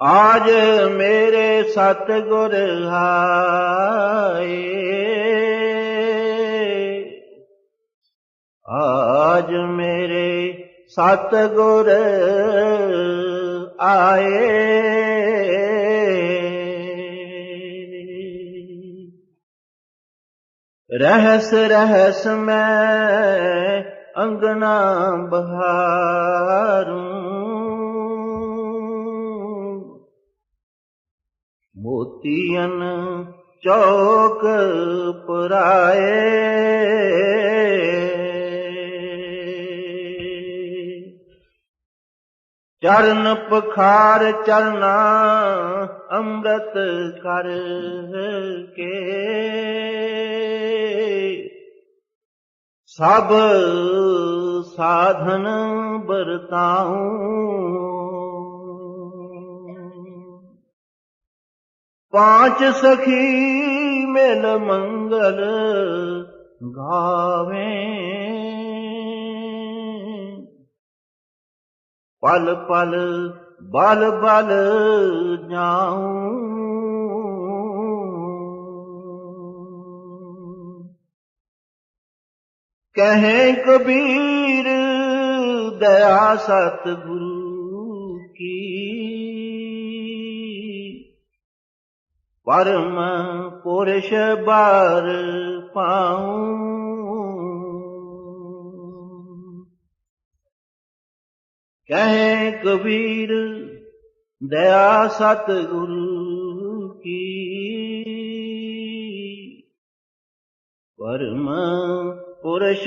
ਆਜ ਮੇਰੇ ਸਤਿਗੁਰ ਹਾਏ ਆਜ ਮੇਰੇ ਸਤਿਗੁਰ ਆਏ। ਰਹਿਸ ਰਹਿਸ ਮੈਂ ਅੰਗਨਾ ਬਹਾਰੂ। ਮੋਤੀਆਂ ਚੌਕ ਪੁਰਾਏ। ਚਰਨ ਪਖਾਰ ਚਰਨਾ ਅੰਮ੍ਰਿਤ ਕਰ ਕੇ। ਸਭ ਸਾਧਨ ਵਰਤਾਉ पाँच सखी मेल मंगल गावे। पल पल बल बल जाऊ कहे कबीर दया सतगुरु। ਪਰਮ ਪੁਰਸ਼ ਬਾਰ ਪਾਉ। ਕਹੇ ਕਬੀਰ ਦਇਆ ਸਤ ਗੁਰੂ ਕੀ। ਪਰਮ ਪੁਰਸ਼